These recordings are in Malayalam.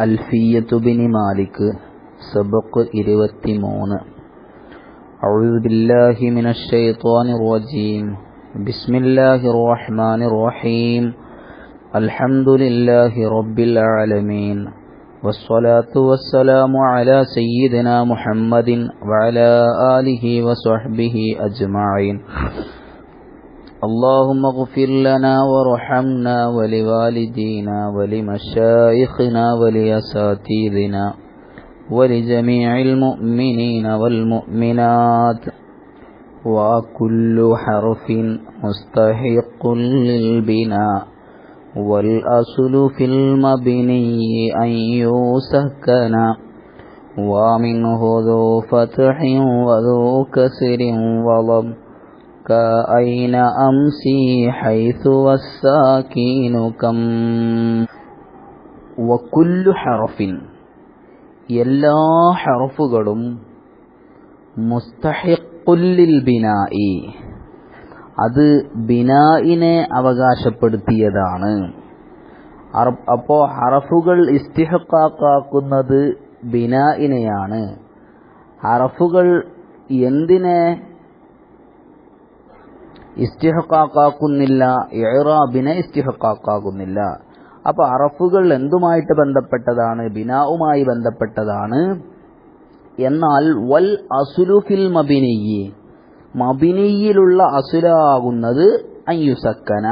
ألفية بن مالك سبق ഇരുപത്തിമൂന്ന് أعوذ بالله من الشيطان الرجيم بسم الله الرحمن الرحيم الحمد لله رب العالمين والصلاة والسلام على سيدنا محمد وعلى آله وصحبه أجمعين اللهم اغفر لنا وارحمنا ولوالدينا ولمشايخنا ولأساتذنا ولجميع المؤمنين والمؤمنات. وكل حرف مستحق للبناء. والأصل في المبني أن يسكن. ومنه ذو فتح وذو كسر وضم. كأين أمسي حيث والساكين كم وكل حرف എല്ലാ ഹറഫുകളും മുസ്തഹിഖുല്ലിൽ ബിനായി അത് ബിനായിനെ അവകാശപ്പെടുത്തിയതാണ് അപ്പോ ഹറഫുകൾ ഇസ്തിഹക്കാക്കുന്നത് ബിനായിനെയാണ് ഹറഫുകൾ എന്തിനെ ഇസ്തിഹക്കാക്കുന്നില്ല ഇറാബിനെ ഇസ്റ്റിഹക്കാക്കുന്നില്ല അപ്പൊ അറഫുകൾ എന്തുമായിട്ട് ബന്ധപ്പെട്ടതാണ്? ബിനാവുമായി ബന്ധപ്പെട്ടതാണ്. എന്നാൽ വൽ അസുലുഫിൽ മബിനിയി മബിനിയിലുള്ള അസുലാകുന്നത് അയ്യുസക്കന.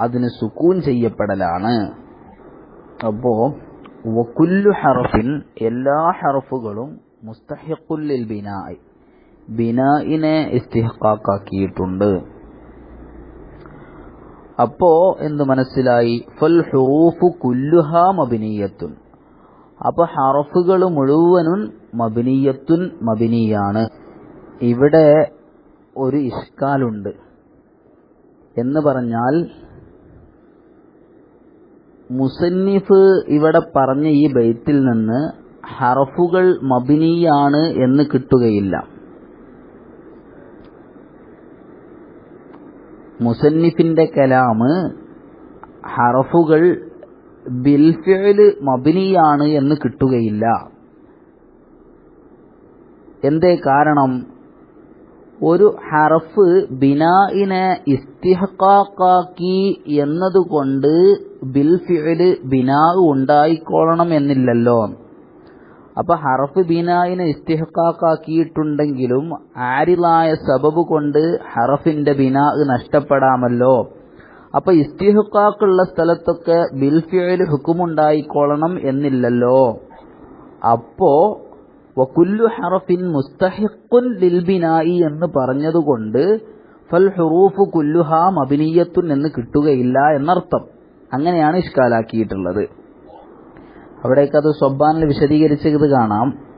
അതിന് സുക്കൂൻ ചെയ്യപ്പെടലാണ്. അപ്പോ വക്കുല്ലു ഹറഫിൻ എല്ലാ ഹറഫുകളും മുസ്തഹിഖുല്ലിൽ ബിനായി ബിനായിനെ ഇസ്തിഹക്കാക്കിയിട്ടുണ്ട് അപ്പോ എന്ത് മനസ്സിലായി? ഫൽ ഹുറൂഫു അപ്പൊ ഹറഫുകൾ മുഴുവനും മബിനീയത്തുൻ മബിനിയാണ്. ഇവിടെ ഒരു ഇഷ്കാലുണ്ട്. എന്ന് പറഞ്ഞാൽ മുസന്നിഫ് ഇവിടെ പറഞ്ഞ ഈ ബൈത്തിൽ നിന്ന് ഹറഫുകൾ മബിനിയാണ് എന്ന് കിട്ടുകയില്ല. മുസന്നിഫിന്റെ കലാമ് ഹറഫുകൾ ബിൽഫിൽ മബിനിയാണ് എന്ന് കിട്ടുകയില്ല. എന്തേ കാരണം? ഒരു ഹറഫ് ബിനായിനെ ഇസ്തിഹക്കാക്കി എന്നതുകൊണ്ട് ബിൽഫിൽ ബിനാ ഉണ്ടായിക്കോളണം എന്നില്ലല്ലോ. അപ്പൊ ഹറഫ് ബിനായിനെ ഇസ്തിഹക്കാക്കിയിട്ടുണ്ടെങ്കിലും ആരിലായ സബബ് കൊണ്ട് ഹറഫിന്റെ ബിനാ നഷ്ടപ്പെടാമല്ലോ. അപ്പൊ ഇസ്തിഹക്കാക്കുള്ള സ്ഥലത്തൊക്കെ ബിൽഫിയയിൽ ഹുക്കുമുണ്ടായിക്കൊള്ളണം എന്നില്ലല്ലോ. അപ്പോ വക്കുല്ലു ഹറഫിൻ മുസ്തഹിഖുൻ ലിൽ ബിനായി എന്ന് പറഞ്ഞതുകൊണ്ട് ഫൽ ഹുറൂഫ് കുല്ലുഹാ മബിനീയത്തുൻ എന്ന് കിട്ടുകയില്ല എന്നർത്ഥം. അങ്ങനെയാണ് ഇഷ്കാലാക്കിയിട്ടുള്ളത്. അവിടേക്ക് അത് സ്വബാനിൽ വിശദീകരിച്ചത് കാണാം.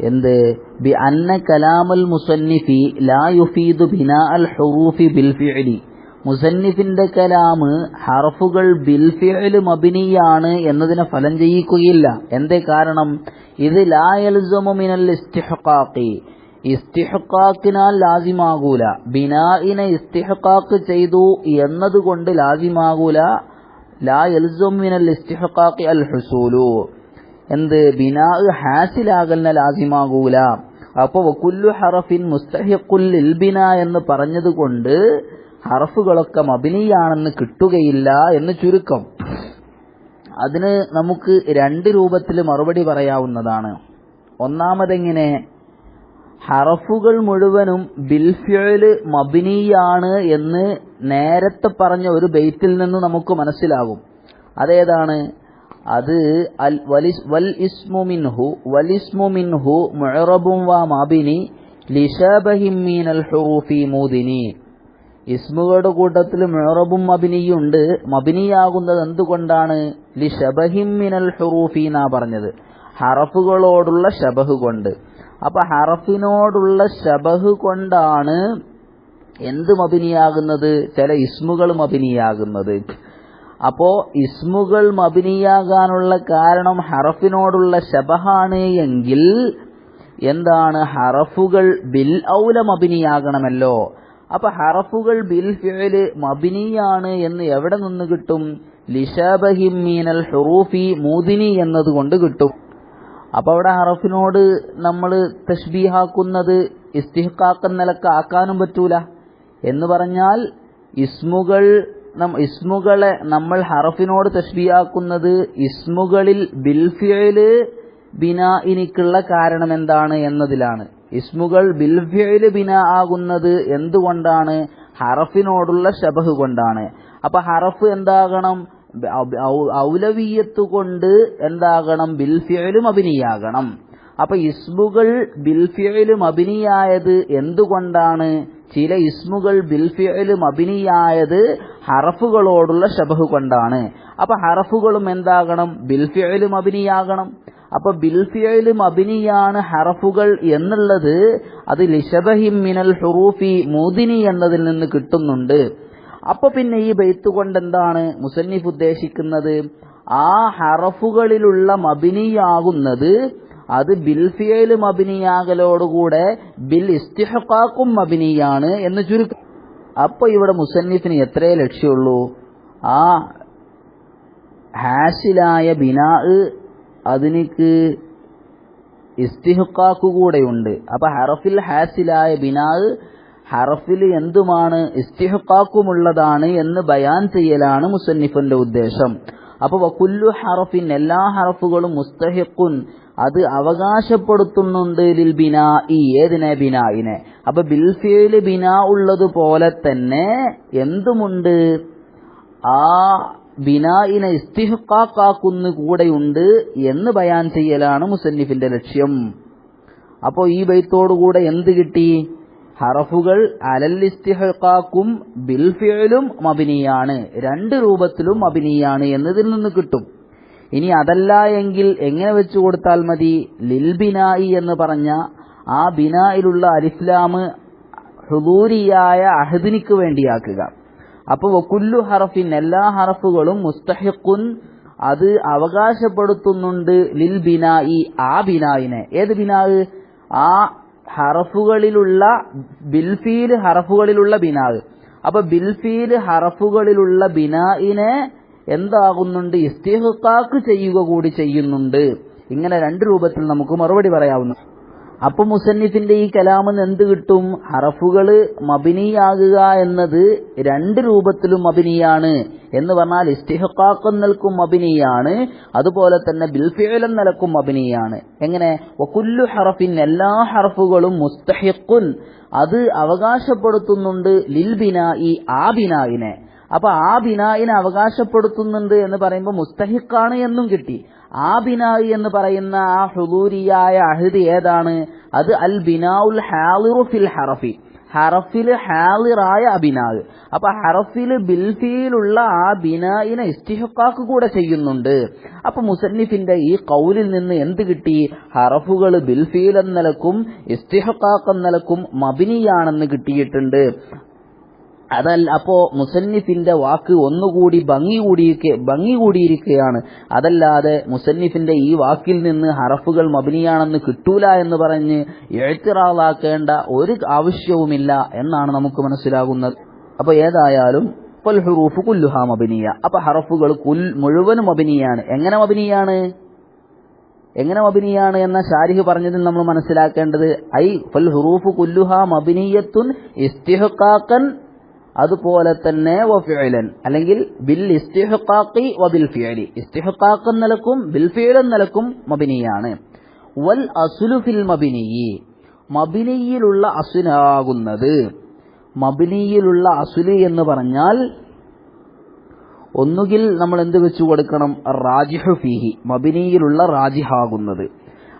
എന്ത്? ബി അന്ന കലാമൽ മുസന്നിഫി ലാ യുഫീദു ബിനാ അൽ ഹുറൂഫി ബിൽ ഫിഅലി. മുസന്നിഫിന്റെ കലാമ് ബിൽ ഫിഅൽ മബിനിയാണ് എന്നതിനെ ഫലം ചെയ്യിക്കുകയില്ല. എന്തേ കാരണം? ഇത് ലാ യൽസമു മിനൽ ഇസ്തിഹ്ഖാഖി. ഇസ്തിഹ്ഖാക്കിനാൽ ലാസിമാകൂല. ബിനാഇനെ ഇസ്തിഹ്ഖാഖ് ചെയ്തു എന്നതുകൊണ്ട് ലാസിമാകൂല. ലാ യൽസുമിനൽ ഇസ്തിഹഖാഖി അൽ ഹുസൂലു. എന്ത്? ബിനാ ഹാസിലാകലിനെ ലാസിമാകൂല. അപ്പൊ വക്കുല്ലു ഹറഫിൻ മുസ്തഹിഖുൽ ലിൽ ബിനാ എന്ന് പറഞ്ഞതുകൊണ്ട് ഹറഫുകളൊക്കെ മബിനിയാണെന്ന് കിട്ടുകയില്ല എന്ന് ചുരുക്കം. അതിന് നമുക്ക് രണ്ട് രൂപത്തിൽ മറുപടി പറയാവുന്നതാണ്. ഒന്നാമതെങ്ങനെ? ഹറഫുകൾ മുഴുവനും ബിൽഫിയൽ മബിനിയാണ് എന്ന് നേരത്തെ പറഞ്ഞ ഒരു ബെയ്ത്തിൽ നിന്ന് നമുക്ക് മനസ്സിലാകും അതേതാണ്? അത് അൽ വൽ ഇസ്മു മിൻഹു വൽ ഇസ്മു മിൻഹു മുഅറബും വ മബിനി ലിശബഹിം മീനൽ ഹുറൂഫി മൂദിനി. ഇസ്മുകളുടെ കൂട്ടത്തിൽ മുഅറബും മബിനിയുണ്ട് മബിനിയാകുന്നത് എന്തുകൊണ്ടാണ്? ലിഷബഹിം മിനൽ ഹുറൂഫി എന്നാ പറഞ്ഞത്. ഹറഫുകളോടുള്ള ഷബഹ് കൊണ്ട്. അപ്പൊ ഹറഫിനോടുള്ള ശബഹ് കൊണ്ടാണ് എന്ത് മബിനിയാകുന്നത്? ചില ഇസ്മുകൾ മബിനിയാകുന്നത്. അപ്പോ ഇസ്മുകൾ മബിനിയാകാനുള്ള കാരണം ഹറഫിനോടുള്ള ശബഹാണ് എങ്കിൽ എന്താണ്? ഹറഫുകൾ ബിൽ ഔല മബിനിയാകണമല്ലോ. അപ്പൊ ഹറഫുകൾ ബിൽ ഫിഅൽ മബിനിയാണ് എന്ന് എവിടെ നിന്ന് കിട്ടും? ലിഷബഹിം മീനൽ ഹുറൂഫി മൂദിനി എന്നതുകൊണ്ട് കിട്ടും. അപ്പൊ അവിടെ അറഫിനോട് നമ്മൾ തഷ്ബീഹാക്കുന്നത് ഇസ്തിഹ്കാക്ക നിലയ്ക്ക് ആക്കാനും പറ്റൂല. എന്ന് പറഞ്ഞാൽ ഇസ്മുകൾ ഇസ്മുകളെ നമ്മൾ ഹറഫിനോട് തഷ്ബിയാക്കുന്നത് ഇസ്മുകളിൽ ബിൽഫിയൽ ബിനാഇനിക്കുള്ള കാരണം എന്താണ് എന്നതിലാണ്. ഇസ്മുകൾ ബിൽഫിയൽ ബിനാ ആകുന്നത് എന്തുകൊണ്ടാണ്? ഹറഫിനോടുള്ള ശബഹ് കൊണ്ടാണ്. അപ്പൊ ഹറഫ് എന്താകണം? ഔലവീയത്ത് കൊണ്ട് എന്താകണം? ബിൽഫിയലും അഭിനയാകണം. അപ്പൊ ഇസ്മുകൾ ബിൽഫിയലും അഭിനയായത് എന്തുകൊണ്ടാണ്? ചില ഇസ്മുകൾ ബിൽഫിയലും അഭിനയായത് ഹറഫുകളോടുള്ള ഷബഹ് കൊണ്ടാണ്. അപ്പൊ ഹറഫുകളും എന്താകണം? ബിൽഫിയലും അഭിനയാകണം. അപ്പൊ ബിൽഫിയലും അഭിനിയാണ് ഹറഫുകൾ എന്നുള്ളത് അത് ലിഷബഹിം മിനൽ ഹുറൂഫി മൂദിനി എന്നതിൽ നിന്ന് കിട്ടുന്നുണ്ട്. അപ്പൊ പിന്നെ ഈ ബെയ്ത്ത് കൊണ്ട് എന്താണ് മുസന്നിഫ് ഉദ്ദേശിക്കുന്നത്? ആ ഹറഫുകളിലുള്ള മബിനിയാകുന്നത് അത് ബിൽഫിയൽ മബിനിയാകലോടുകൂടെ ബിൽ ഇസ്തിഹക്കാക്കും മബിനിയാണ് എന്ന് ചുരുക്കം അപ്പൊ ഇവിടെ മുസന്നിഫിന് എത്രയേ ലക്ഷ്യമുള്ളൂ? ആ ഹാഷിലായ ബിനാ അതിനിക്ക് ഇസ്തിഹക്കാക്കു കൂടെയുണ്ട് അപ്പൊ ഹറഫിൽ ഹാസിലായ ബിനാ ഹറഫിൽ എന്തുമാണ് ഇസ്തിഹക്കാക്കുമുള്ളതാണ് എന്ന് ബയാൻ ചെയ്യലാണ് മുസന്നിഫിന്റെ ഉദ്ദേശം. അപ്പൊ വക്കുല്ലു ഹറഫിൻ എല്ലാ ഹറഫുകളും മുസ്തഹിക്കുൻ അത് അവകാശപ്പെടുത്തുന്നുണ്ട് ലിൽ ബിനാ ഈ ഏതിനെ? ബിനായിനെ അപ്പൊ ബിൽഫിയിൽ ബിനാ ഉള്ളതുപോലെ തന്നെ എന്തുമുണ്ട്? ആ ബിനായിനെ ഇസ്തിഹുക്കാക്കുന്നു കൂടെയുണ്ട് എന്ന് ബയാൻ ചെയ്യലാണ് മുസന്നിഫിന്റെ ലക്ഷ്യം. അപ്പോ ഈ ബൈത്തോടുകൂടെ എന്ത് കിട്ടി? ഹറഫുകൾ അലൽ ഇസ്തിഹക്കാക്കും ബിൽഫിയലും മബിനിയാണ്. രണ്ട് രൂപത്തിലും മബിനിയാണ് എന്നതിൽ നിന്ന് കിട്ടും. ഇനി അതല്ല എങ്കിൽ എങ്ങനെ വെച്ചു കൊടുത്താൽ മതി? ലിൽ ബിനായി എന്ന് പറഞ്ഞ ആ ബിനായിലുള്ള അലിസ്ലാം ഹുദൂരിയായ അഹദിനിക്ക് വേണ്ടിയാക്കുക. അപ്പോൾ വക്കുല്ലു ഹറഫിൻ എല്ലാ ഹറഫുകളും മുസ്തഹിഖുൻ അത് അവകാശപ്പെടുത്തുന്നുണ്ട് ലിൽ ബിനായി ആ ബിനായിനെ. ഏത് ബിനായ് ആ ഹറഫുകളിലുള്ള ബിൽഫീൽ ഹറഫുകളിലുള്ള ബിനാവ് അപ്പൊ ബിൽഫീൽ ഹറഫുകളിലുള്ള ബിനാഇനെ എന്താകുന്നുണ്ട്? ഇസ്തിഹുക്കാക്ക് ചെയ്യുക കൂടി ചെയ്യുന്നുണ്ട്. ഇങ്ങനെ രണ്ട് രൂപത്തിൽ നമുക്ക് മറുപടി പറയാവുന്നു അപ്പൊ മുസന്നിഫിന്റെ ഈ കലാമെന്ന് എന്ത് കിട്ടും? ഹറഫുകൾ മബിനിയാകുക എന്നത് രണ്ട് രൂപത്തിലും മബിനിയാണ്. എന്ന് പറഞ്ഞാൽ ഇസ്തിഹക്കാക്കം നിൽക്കും മബിനിയാണ്. അതുപോലെ തന്നെ ബിൽഫിയലം നിലക്കും മബിനിയാണ്. എങ്ങനെ? വക്കുല്ലു ഹറഫിൻ എല്ലാ ഹറഫുകളും മുസ്തഹിഖുൻ. അത് അവകാശപ്പെടുത്തുന്നുണ്ട് ലിൽ ബിനായി ആ ബിനായിനെ. അപ്പൊ ആ ബിനായിനെ അവകാശപ്പെടുത്തുന്നുണ്ട് എന്ന് പറയുമ്പോൾ മുസ്തഹിഖാണ് എന്നും കിട്ടി. ആ ബിനായി എന്ന് പറയുന്ന ആ ഹുദൂരിയായ അഹദ് ഏതാണ്? അത് അൽ ബിനാഉൽ ഹാലിറു ഫിൽ ഹറഫി. ഹറഫിൽ ഹാലിറായ അബിനാവ്. അപ്പൊ ഹറഫിൽ ബിൽഫിയിലുള്ള ആ ബിനായിനെ ഇസ്തിഹക്കാക്ക് കൂടെ ചെയ്യുന്നുണ്ട്. അപ്പൊ മുസന്നിഫിന്റെ ഈ കൗലിൽ നിന്ന് എന്ത് കിട്ടി? ഹറഫുകൾ ബിൽഫീൽ എന്നലക്കും ഇസ്തിഹക്കാക്ക് എന്നലക്കും മബിനിയാണെന്ന് കിട്ടിയിട്ടുണ്ട്. അതല്ല അപ്പോ മുസന്നിഫിന്റെ വാക്ക് ഒന്നുകൂടി ഭംഗി കൂടിയിരിക്കെ ഭംഗി കൂടിയിരിക്കുകയാണ് അതല്ലാതെ മുസന്നിഫിന്റെ ഈ വാക്കിൽ നിന്ന് ഹറഫുകൾ മബിനിയാണെന്ന് കിട്ടൂല എന്ന് പറഞ്ഞ് എഴുത്തിറാവാക്കേണ്ട ഒരു ആവശ്യവുമില്ല എന്നാണ് നമുക്ക് മനസ്സിലാകുന്നത്. അപ്പൊ ഏതായാലും ഹുറൂഫ് കുല്ലുഹാ മബിനിയ. അപ്പൊ ഹറഫുകൾ കുൽ മുഴുവനും മബിനിയാണ്. എങ്ങനെ മബിനിയാണ്? എങ്ങനെ മബിനിയാണ് എന്ന ഷാരിഹ് പറഞ്ഞതിൽ നമ്മൾ മനസ്സിലാക്കേണ്ടത് ഐ ഫൽ ഹുറൂഫ് കുല്ലുഹ മബിനിയത്തുൻ ഇസ്തിഹക്കാക്കൻ അതുപോലെ തന്നെ അല്ലെങ്കിൽ ബിൽ ഇസ്തിഹുക്കാക്കി വബിൽ ഫിയലി ഇസ്തിഹഖാഖ് നിലക്കും ബിൽ ഫിഅൽ നിലക്കും മബിനിയാണ്. വൽ അസ്ലു ഫിൽ മബിനിയി. മബിനിയിലുള്ള അസുനാകുന്നത് മബിനിയിലുള്ള അസുലി എന്ന് പറഞ്ഞാൽ ഒന്നുകിൽ നമ്മൾ എന്ത് വെച്ചു കൊടുക്കണം? റാജിഹു ഫീഹി. മബിനിയിലുള്ള റാജിഹാകുന്നത്.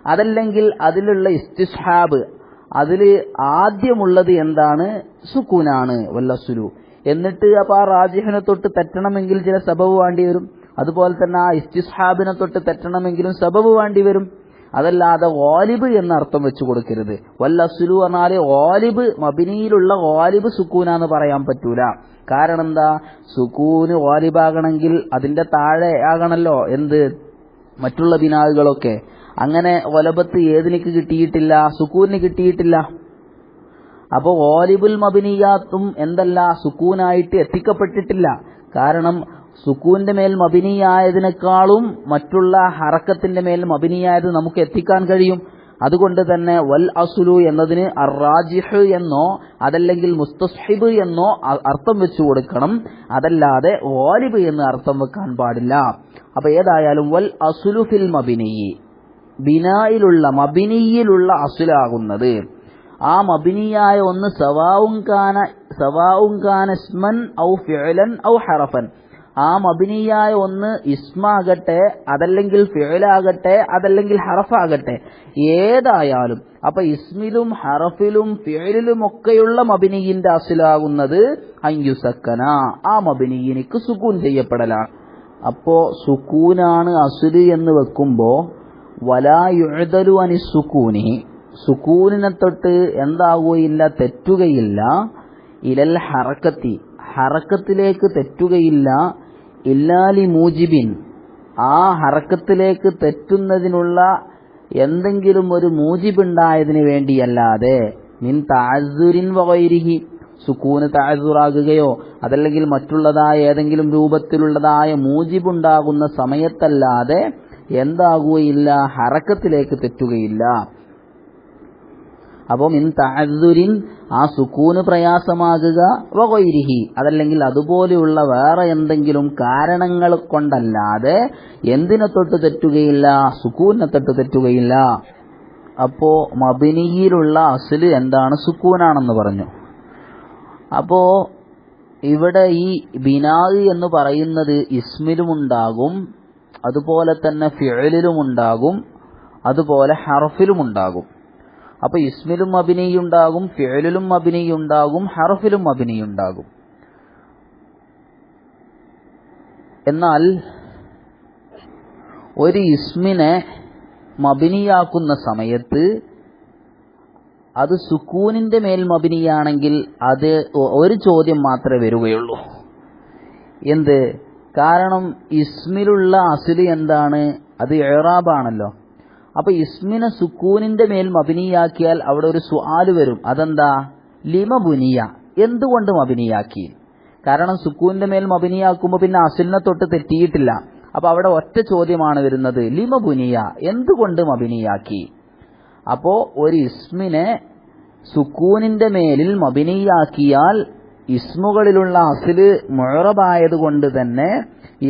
അതല്ലെങ്കിൽ അതിലുള്ള ഇസ്തിസ്ഹാബ് അതിൽ ആദ്യമുള്ളത് എന്താണ്? സുക്കൂനാണ്. വല്ലസുലു എന്നിട്ട് അപ്പൊ ആ റാജിഹിനെ തൊട്ട് തെറ്റണമെങ്കിൽ ചില സബബ് വേണ്ടി വരും. അതുപോലെ തന്നെ ആ ഇസ്തിസ്ഹാബിനെ തൊട്ട് തെറ്റണമെങ്കിലും സബബ് വേണ്ടി വരും. അതല്ലാതെ ഓലിബ് എന്ന അർത്ഥം വെച്ചു കൊടുക്കരുത്. വല്ലസുലു പറഞ്ഞാൽ ഓലിബ് മബിനിയിലുള്ള ഓലിബ് സുക്കൂനാന്ന് പറയാൻ പറ്റൂല. കാരണം എന്താ സുക്കൂന് ഓലിബാകണമെങ്കിൽ അതിന്റെ താഴെ ആകണല്ലോ എന്ത്? മറ്റുള്ള ബിനാവുകളൊക്കെ അങ്ങനെ ഒലബത്ത് ഏതിനിക്ക് കിട്ടിയിട്ടില്ല സുക്കൂനിന് കിട്ടിയിട്ടില്ല. അപ്പോൾ ഓലിബുൽ മബിനിയാത്തും എന്തല്ല സുക്കൂനായിട്ട് എത്തിക്കപ്പെട്ടിട്ടില്ല. കാരണം സുക്കൂന്റെ മേൽ മബിനിയായതിനേക്കാളും മറ്റുള്ള ഹറക്കത്തിന്റെ മേൽ മബിനിയായത് നമുക്ക് എത്തിക്കാൻ കഴിയും. അതുകൊണ്ട് തന്നെ വൽ അസുലു എന്നതിന് അറാജിഹ് എന്നോ അതല്ലെങ്കിൽ മുസ്തസ്ഹിബ് എന്നോ അർത്ഥം വെച്ചു കൊടുക്കണം. അതല്ലാതെ വാലിബ് എന്ന് അർത്ഥം വെക്കാൻ പാടില്ല. അപ്പൊ ഏതായാലും വൽ അസുലു ഫിൽ മബിനി. ബിനായിലുള്ള മബിനിയിലുള്ള അസുലാകുന്നത്. ആ മബിനിയായ ഒന്ന് സവാവും കാന സ്മൻ ഔ ഫിഅലൻ ഔ ഹറഫൻ. ആ മബിനിയായ ഒന്ന് ഇസ്മാകട്ടെ അതല്ലെങ്കിൽ ഫിഴലാകട്ടെ അതല്ലെങ്കിൽ ഹറഫാകട്ടെ. ഏതായാലും അപ്പൊ ഇസ്മിലും ഹറഫിലും ഫിഅലിലും ഒക്കെയുള്ള മബിനിയിന്റെ അസിലാകുന്നത് അയ്യുസക്കന ആ മബിനിയിനിക്ക് സുക്കൂൻ ചെയ്യപ്പെടലാണ്. അപ്പോ സുക്കൂനാണ് അസുൽ എന്ന് വെക്കുമ്പോ വലാ യുഴതലു അനി സുക്കൂനി സുക്കൂനിനെ തൊട്ട് എന്താകുകയില്ല തെറ്റുകയില്ല. ഇലൽ ഹറക്കത്തി. ഹറക്കത്തിലേക്ക് തെറ്റുകയില്ല. ഇല്ലാലി മൂജിബിൻ. ആ ഹറക്കത്തിലേക്ക് തെറ്റുന്നതിനുള്ള എന്തെങ്കിലും ഒരു മൂജിബുണ്ടായതിനു വേണ്ടിയല്ലാതെ മിൻ താജുരിൻ വകൈരിഹി സുക്കൂന് താജുറാകുകയോ അതല്ലെങ്കിൽ മറ്റുള്ളതായ ഏതെങ്കിലും രൂപത്തിലുള്ളതായ മൂജിബുണ്ടാകുന്ന സമയത്തല്ലാതെ എന്താകുകയില്ല ഹറക്കത്തിലേക്ക് തെറ്റുകയില്ല. അപ്പം ഇൻ താസുരിൻ ആ സുക്കൂന് പ്രയാസമാകുക വകൈരിഹി അതല്ലെങ്കിൽ അതുപോലെയുള്ള വേറെ എന്തെങ്കിലും കാരണങ്ങൾ കൊണ്ടല്ലാതെ എന്തിനെ തൊട്ട് തെറ്റുകയില്ല സുക്കൂനെ തൊട്ട് തെറ്റുകയില്ല. അപ്പോ മബിനിയിലുള്ള അസിൽ എന്താണ് സുക്കൂനാണെന്ന് പറഞ്ഞു. അപ്പോ ഇവിടെ ഈ ബിനാഗ് എന്ന് പറയുന്നത് ഇസ്മിലുമുണ്ടാകും അതുപോലെ തന്നെ ഫിഴലിലുമുണ്ടാകും അതുപോലെ ഹർഫിലുമുണ്ടാകും അപ്പൊ ഇസ്മിലും അഭിനയുണ്ടാകും ഫിഴലിലും അഭിനയുണ്ടാകും ഹറഫിലും അഭിനയുണ്ടാകും എന്നാൽ ഒരു ഇസ്മിനെ മബിനിയാക്കുന്ന സമയത്ത് അത് സുക്കൂനിന്റെ മേൽ മബിനിയാണെങ്കിൽ അത് ഒരു ചോദ്യം മാത്രമേ വരികയുള്ളൂ. എന്ത്? കാരണം ഇസ്മിലുള്ള അസിൽ എന്താണ്? അത് എറാബാണല്ലോ അപ്പൊ ഇസ്മിനെ സുക്കൂനിന്റെ മേൽ മബിനിയാക്കിയാൽ അവിടെ ഒരു സ്വാൽ വരും. അതെന്താ? ലിമ ബുനിയ. എന്തുകൊണ്ട് മബിനിയാക്കി? കാരണം സുക്കൂനിന്റെ മേൽ മബിനിയാക്കുമ്പോൾ പിന്നെ അസിലിനെ തൊട്ട് തെറ്റിയിട്ടില്ല. അപ്പൊ അവിടെ ഒറ്റ ചോദ്യമാണ് വരുന്നത്. ലിമ ബുനിയ. എന്തുകൊണ്ട് മബിനിയാക്കി? അപ്പോ ഒരു ഇസ്മിനെ സുക്കൂനിന്റെ മേലിൽ മബിനിയാക്കിയാൽ ഇസ്മുകളിലുള്ള അസിൽ മുഴറബായത് കൊണ്ട് തന്നെ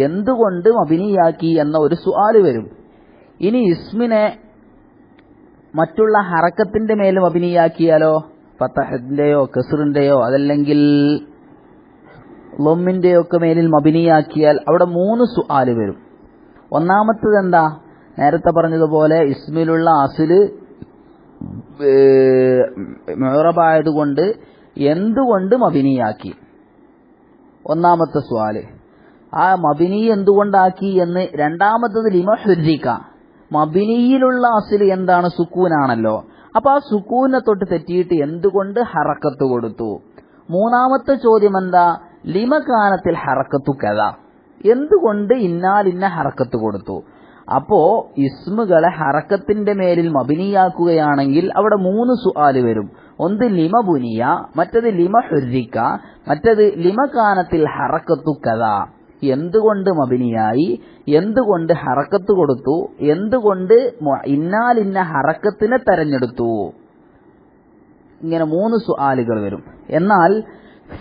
എന്തുകൊണ്ട് മബിനിയാക്കി എന്ന ഒരു സുആൽ വരും. ഇനി ഇസ്മിനെ മറ്റുള്ള ഹറക്കത്തിന്റെ മേലും അഭിനയാക്കിയാലോ പത്തഹത്തിന്റെയോ കസറിന്റെയോ അതല്ലെങ്കിൽ ലൊമ്മിന്റെയോ ഒക്കെ മേലിൽ മബിനിയാക്കിയാൽ അവിടെ മൂന്ന് സുആൽ വരും. ഒന്നാമത്തത് എന്താ? നേരത്തെ പറഞ്ഞതുപോലെ ഇസ്മിലുള്ള അസിൽ മുറബായതുകൊണ്ട് എന്തുകൊണ്ട് മബിനിയാക്കി ഒന്നാമത്തെ സ്വാൽ. ആ മബിനി എന്തുകൊണ്ടാക്കി എന്ന് രണ്ടാമത്തത് ലിമ ഹുരിക്ക മബിനിയിലുള്ള അസിൽ എന്താണ് സുക്കൂനാണല്ലോ. അപ്പൊ ആ സുക്കൂനെ തൊട്ട് തെറ്റിയിട്ട് എന്തുകൊണ്ട് ഹറക്കത്ത് കൊടുത്തു? മൂന്നാമത്തെ ചോദ്യം എന്താ ലിമകാനത്തിൽ ഹറക്കത്തു കഥ. എന്തുകൊണ്ട് ഇന്നാൽ ഇന്ന ഹറക്കത്ത് കൊടുത്തു? അപ്പോ ഇസ്മുകളെ ഹറക്കത്തിന്റെ മേലിൽ മബിനിയാക്കുകയാണെങ്കിൽ അവിടെ മൂന്ന് സുആൽ വരും. ഒന്ന് ലിമ ബുനിയ മറ്റത് ലിമ ഹുരിക്ക മറ്റത് ലിമകാനത്തിൽ ഹറക്കത്തു കഥ. എന്തുകൊണ്ട് മബിനിയായി? എന്തുകൊണ്ട് ഹറക്കത്ത് കൊടുത്തു? എന്തുകൊണ്ട് ഇന്നാലിന്ന ഹറക്കത്തിനെ തെരഞ്ഞെടുത്തു? ഇങ്ങനെ മൂന്ന് സുആലുകൾ വരും. എന്നാൽ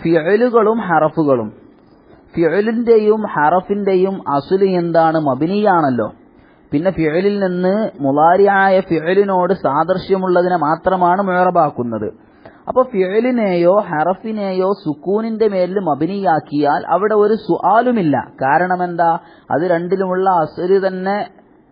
ഫിയലുകളും ഹറഫുകളും ഫിയലിന്റെയും ഹറഫിന്റെയും അസുലി എന്താണ്? മബിനിയാണല്ലോ. പിന്നെ ഫിഴലിൽ നിന്ന് മുലാരിയായ ഫിഴലിനോട് സാദൃശ്യമുള്ളതിനെ മാത്രമാണ് മുഴറബാക്കുന്നത് അപ്പൊ ഫിഴലിനെയോ ഹറഫിനെയോ സുക്കൂനിന്റെ മേലിൽ മബിനിയാക്കിയാൽ അവിടെ ഒരു സുആലുമില്ല. കാരണം എന്താ അത് രണ്ടിലുമുള്ള അസുര് തന്നെ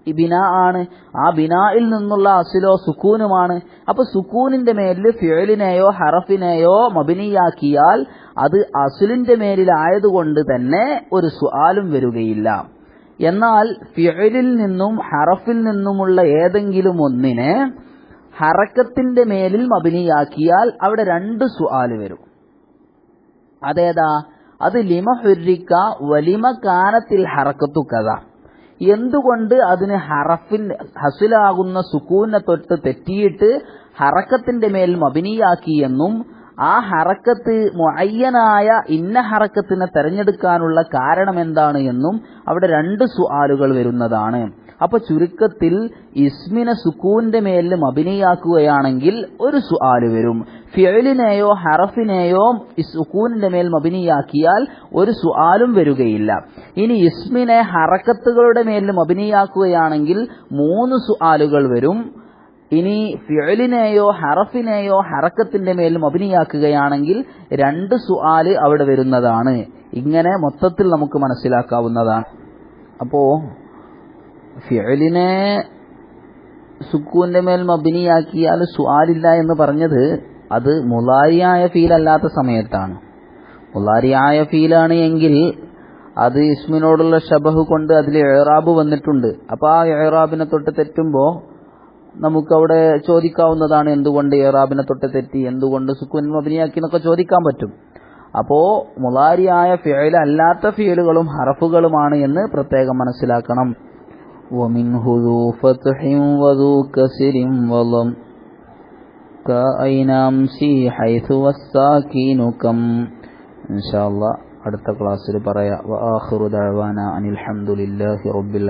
ബിനാ ആണ്. ആ ബിനായിൽ നിന്നുള്ള അസിലോ സുക്കൂനുമാണ്. അപ്പൊ സുക്കൂനിന്റെ മേലിൽ ഫിഴലിനെയോ ഹറഫിനെയോ മബിനിയാക്കിയാൽ അത് അസുലിന്റെ മേലിലായതുകൊണ്ട് തന്നെ ഒരു സുആലും വരികയില്ല. എന്നാൽ ഫിഴലിൽ നിന്നും ഹറഫിൽ നിന്നുമുള്ള ഏതെങ്കിലും ഒന്നിനെ ഹറക്കത്തിന്റെ മേലിൽ മബിനിയാക്കിയാൽ അവിടെ രണ്ട് സുആൽ വരും. അതേതാ? അത് ലിമ ഹുരിക്ക വലിമ കാനത്തിൽ ഹറക്കത്തു കഥ. എന്തുകൊണ്ട് അതിന് ഹറഫിൻ ഹസിലാകുന്ന സുക്കൂനെ തൊട്ട് തെറ്റിയിട്ട് ഹറക്കത്തിന്റെ മേൽ മബിനിയാക്കി എന്നും ആ ഹറക്കത്ത് മൊയ്യനായ ഇന്ന ഹറക്കത്തിനെ തെരഞ്ഞെടുക്കാനുള്ള കാരണം എന്താണ് എന്നും അവിടെ രണ്ട് സുആലുകൾ വരുന്നതാണ്. അപ്പൊ ചുരുക്കത്തിൽ ഇസ്മിനെ സുക്കൂന്റെ മേലിൽ മബിനിയാക്കുകയാണെങ്കിൽ ഒരു സുആൽ വരും. ഫിയലിനെയോ ഹറഫിനെയോ സുക്കൂനിന്റെ മേൽ മബിനിയാക്കിയാൽ ഒരു സുആലും വരികയില്ല. ഇനി ഇസ്മിനെ ഹറക്കത്തുകളുടെ മേലിൽ മബിനിയാക്കുകയാണെങ്കിൽ മൂന്ന് സുആലുകൾ വരും. ഇനി ഫിയലിനെയോ ഹറഫിനെയോ ഹറക്കത്തിന്റെ മേൽ മബിനിയാക്കുകയാണെങ്കിൽ രണ്ട് സുആൽ അവിടെ വരുന്നതാണ്. ഇങ്ങനെ മൊത്തത്തിൽ നമുക്ക് മനസ്സിലാക്കാവുന്നതാണ്. അപ്പോ ഫിയലിനെ സുക്കൂന്റെ മേൽ മബിനിയാക്കിയാൽ സുആലില്ല എന്ന് പറഞ്ഞത് അത് മുലാരിയായ ഫീലല്ലാത്ത സമയത്താണ്. മുലാരിയായ ഫീലാണ് എങ്കിൽ അത് ഇസ്മിനോടുള്ള ഷബഹ് കൊണ്ട് അതിൽ എഴറാബ് വന്നിട്ടുണ്ട്. അപ്പൊ ആ എഴറാബിനെ തൊട്ട് തെറ്റുമ്പോ നമുക്കവിടെ ചോദിക്കാവുന്നതാണ് എന്തുകൊണ്ട് ഏറാബിനെ തൊട്ട് തെറ്റി എന്തുകൊണ്ട് സുക്കുൻ മബിനിയാക്കി എന്നൊക്കെ ചോദിക്കാൻ പറ്റും. അപ്പോ മുലാരിയായ ഫിയൽ അല്ലാത്ത ഫിയലുകളും ഹറഫുകളുമാണ് എന്ന് പ്രത്യേകം മനസ്സിലാക്കണം. അടുത്ത ക്ലാസ്സിൽ പറയാം. അനിൽഹമുല്ലാഹി റബ്ബിൽ